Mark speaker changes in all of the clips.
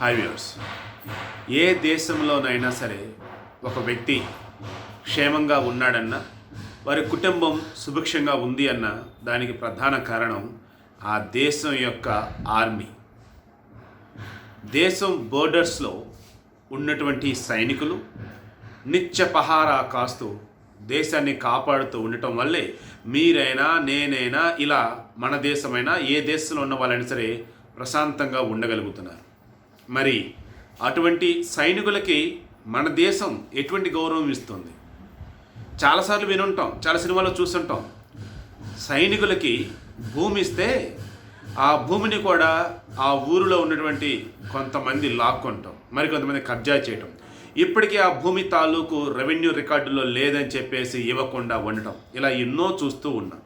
Speaker 1: హైవేర్స్ ఏ దేశంలోనైనా సరే ఒక వ్యక్తి క్షేమంగా ఉన్నాడన్నా వారి కుటుంబం సుభిక్షంగా ఉంది అన్న దానికి ప్రధాన కారణం ఆ దేశం యొక్క ఆర్మీ. దేశం బోర్డర్స్లో ఉన్నటువంటి సైనికులు నిత్య పహారా కాస్తూ దేశాన్ని కాపాడుతూ ఉండటం వల్లే మీరైనా నేనైనా ఇలా మన దేశమైనా ఏ దేశంలో ఉన్న వాళ్ళైనా సరే ప్రశాంతంగా ఉండగలుగుతున్నారు. మరి అటువంటి సైనికులకి మన దేశం ఎటువంటి గౌరవం ఇస్తుంది? చాలాసార్లు వినుంటాం చాలా సినిమాలో చూస్తుంటాం. సైనికులకి భూమి ఇస్తే ఆ భూమిని కూడా ఆ ఊరిలో ఉన్నటువంటి కొంతమంది లాక్కుంటాం మరి కొంతమంది కబ్జా చేయటం. ఇప్పటికీ ఆ భూమి తాలూకు రెవెన్యూ రికార్డులో లేదని చెప్పేసి ఇవ్వకుండా ఉండటం. ఇలా ఎన్నో చూస్తూ ఉన్నాం.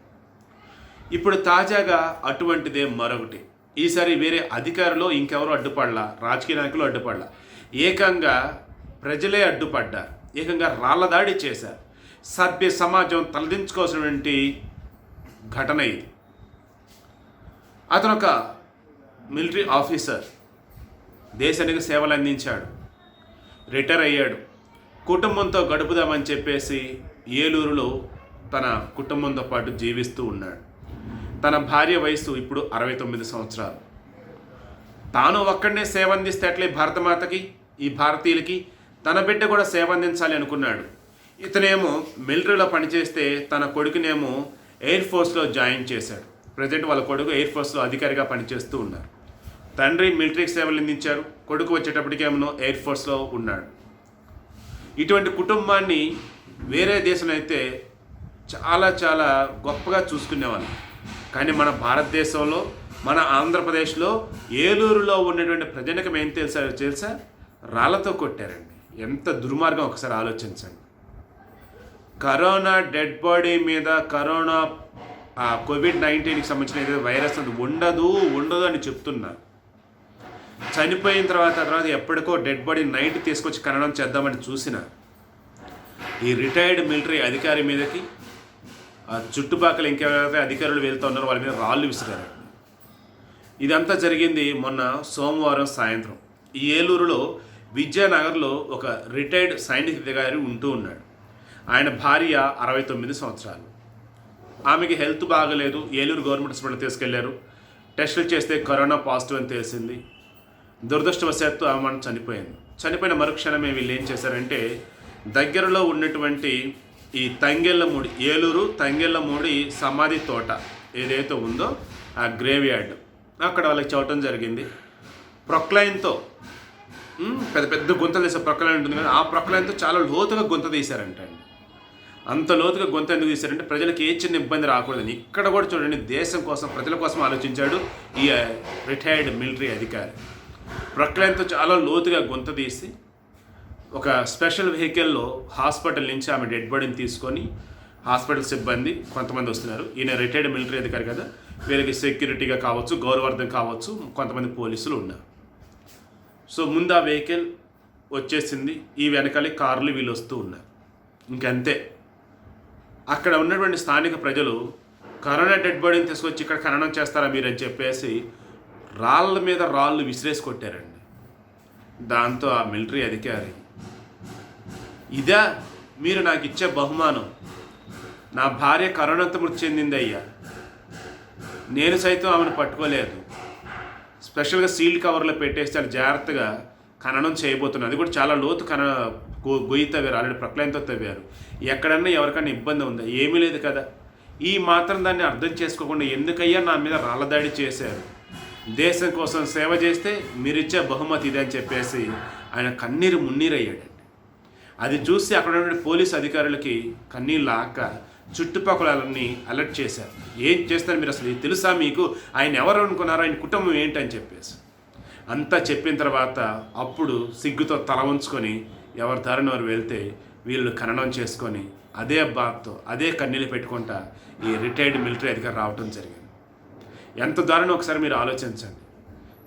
Speaker 1: ఇప్పుడు తాజాగా అటువంటిదే మరొకటి. ఈసారి వేరే అధికారులు ఇంకెవరో అడ్డుపడలా? రాజకీయ నాయకులు అడ్డుపడలా? ఏకంగా ప్రజలే అడ్డుపడ్డారు. ఏకంగా రాళ్ళ దాడి చేశారు. సభ్య సమాజం తలదించుకోవాల్సినటువంటి ఘటన ఇది. అతను ఒక మిలిటరీ ఆఫీసర్. దేశానికి సేవలు అందించాడు. రిటైర్ అయ్యాడు. కుటుంబంతో గడుపుదామని చెప్పేసి ఏలూరులో తన కుటుంబంతో పాటు జీవిస్తూ ఉన్నాడు. తన భార్య వయసు ఇప్పుడు అరవై తొమ్మిది సంవత్సరాలు. తాను ఒక్కడనే సేవ అందిస్తే అట్లే భారతమాతకి ఈ భారతీయులకి తన బిడ్డ కూడా సేవ అందించాలి అనుకున్నాడు. ఇతనేమో మిలిటరీలో పనిచేస్తే తన కొడుకునేమో ఎయిర్ ఫోర్స్లో జాయిన్ చేశాడు. ప్రజెంట్ వాళ్ళ కొడుకు ఎయిర్ ఫోర్స్లో అధికారిగా పనిచేస్తూ ఉన్నారు. తండ్రి మిలిటరీకి సేవలు అందించారు. కొడుకు వచ్చేటప్పటికేమో ఎయిర్ ఫోర్స్లో ఉన్నాడు. ఇటువంటి కుటుంబాన్ని వేరే దేశంలో అయితే చాలా చాలా గొప్పగా చూసుకునేవాళ్ళు. కానీ మన భారతదేశంలో మన ఆంధ్రప్రదేశ్లో ఏలూరులో ఉన్నటువంటి ప్రజలకు ఏం తెలుసా తెలుసా? రాళ్ళతో కొట్టారండి. ఎంత దుర్మార్గం ఒకసారి ఆలోచించండి. కరోనా డెడ్ బాడీ మీద కరోనా కోవిడ్ నైన్టీన్కి సంబంధించిన ఏదైతే వైరస్ అది ఉండదు ఉండదు అని చెప్తున్నా. చనిపోయిన తర్వాత తర్వాత ఎప్పటికో డెడ్ బాడీ నైట్ తీసుకొచ్చి కనడం చేద్దామని చూసిన ఈ రిటైర్డ్ మిలిటరీ అధికారి మీదకి చుట్టుపక్కల ఇంకెవరైతే అధికారులు వెళ్తూ ఉన్నారో వాళ్ళ మీద రాళ్ళు విసిరారు. ఇదంతా జరిగింది మొన్న సోమవారం సాయంత్రం. ఈ ఏలూరులో విద్యానగర్లో ఒక రిటైర్డ్ సైనిక అధికారి ఉంటూ ఉన్నాడు. ఆయన భార్య అరవై తొమ్మిది సంవత్సరాలు. ఆమెకి హెల్త్ బాగలేదు ఏలూరు గవర్నమెంట్ హాస్పిటల్ తీసుకెళ్ళారు. టెస్టులు చేస్తే కరోనా పాజిటివ్ అని తెలిసింది. దురదృష్టవశాత్తు ఆమె మనం చనిపోయింది. చనిపోయిన మరుక్షణమే వీళ్ళు ఏం చేశారంటే దగ్గరలో ఉన్నటువంటి ఈ తంగెళ్ళమూడి ఏలూరు తంగెళ్ళమూడి సమాధి తోట ఏదైతే ఉందో ఆ గ్రేవ్ యార్డ్ అక్కడ వాళ్ళకి చూడటం జరిగింది. ప్రొక్లైన్తో పెద్ద పెద్ద గుంతలు తీసే ప్రొక్లైన్ ఉంటుంది కదా ఆ ప్రొక్లైన్తో చాలా లోతుగా గుంత తీశారంట అండి అంత లోతుగా గొంత ఎందుకు తీశారంటే ప్రజలకు ఏ చిన్న ఇబ్బంది రాకూడదని ఇక్కడ కూడా చూడండి దేశం కోసం ప్రజల కోసం ఆలోచించాడు ఈ రిటైర్డ్ మిలిటరీ అధికారి. ప్రక్లయంతో చాలా లోతుగా గొంత తీసి ఒక స్పెషల్ వెహికల్లో హాస్పిటల్ నుంచి ఆమె డెడ్ బాడీని తీసుకొని హాస్పిటల్ సిబ్బంది కొంతమంది వస్తున్నారు. ఈయన రిటైర్డ్ మిలిటరీ అధికారి కదా. వీళ్ళకి సెక్యూరిటీగా కావచ్చు గౌరవార్థం కావచ్చు కొంతమంది పోలీసులు ఉన్నారు. సో ముందు ఆ వెహికల్ వచ్చేసింది. ఈ వెనకాలే కార్లు వీళ్ళు వస్తూ ఉన్నారు. ఇంకంతే. అక్కడ ఉన్నటువంటి స్థానిక ప్రజలు కరోనా డెడ్ బాడీని తీసుకొచ్చి ఇక్కడ ఖననం చేస్తారా మీరు? అని చెప్పేసి రాళ్ళ మీద రాళ్ళు విసిరేసి కొట్టారండి. దాంతో ఆ మిలిటరీ అధికారి ఇదా మీరు నాకు ఇచ్చే బహుమానం. నా భార్య కరోనాతో మృతి చెందింది అయ్యా నేను సైతం ఆమెను పట్టుకోలేదు. స్పెషల్గా సీల్డ్ కవర్లో పెట్టేసి చాలా జాగ్రత్తగా ఖననం చేయబోతున్నాను అది కూడా చాలా లోతు కన గో గొయ్యి తవ్వారు. ఆల్రెడీ ప్రక్లయంతో తవ్వారు. ఎక్కడన్నా ఎవరికైనా ఇబ్బంది ఉందా? ఏమీ లేదు కదా. ఈ మాత్రం దాన్ని అర్థం చేసుకోకుండా ఎందుకయ్యా నా మీద రాళ్ళదాడి చేశారు? దేశం కోసం సేవ చేస్తే మీరిచ్చే బహుమతి ఇదే అని చెప్పేసి ఆయన కన్నీరు మున్నీరయ్యాడు. అది చూసి అక్కడ ఉన్న పోలీస్ అధికారులకి కన్నీళ్ళు ఆక చుట్టుపక్కలన్నీ అలర్ట్ చేశారు. ఏం చేస్తారు మీరు అసలు? తెలుసా మీకు? ఆయన ఎవరు అనుకున్నారు? ఆయన కుటుంబం ఏంటని చెప్పేసి. అంతా చెప్పిన తర్వాత అప్పుడు సిగ్గుతో తల ఉంచుకొని ఎవరి దారిని వారు వెళ్తే వీళ్ళు ఖననం చేసుకొని అదే బాధతో అదే కన్నీళ్ళు పెట్టుకుంటా ఈ రిటైర్డ్ మిలిటరీ అధికారి రావటం జరిగింది. ఎంత దారుణం? ఒకసారి మీరు ఆలోచించండి.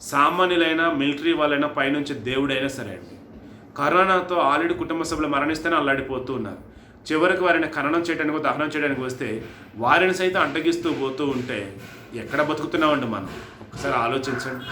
Speaker 1: సామాన్యులైనా మిలిటరీ వాళ్ళైనా పైనుంచి దేవుడైనా సరే అండి. కరోనాతో ఆల్రెడీ కుటుంబ సభ్యులు మరణిస్తేనే అల్లాడిపోతూ ఉన్నారు. చివరికి వారిని ఖననం చేయడానికి దహనం చేయడానికి వస్తే వారిని సైతం అంటగిస్తూ పోతూ ఉంటే ఎక్కడ బతుకుతున్నామండి మనం? ఒక్కసారి ఆలోచించండి.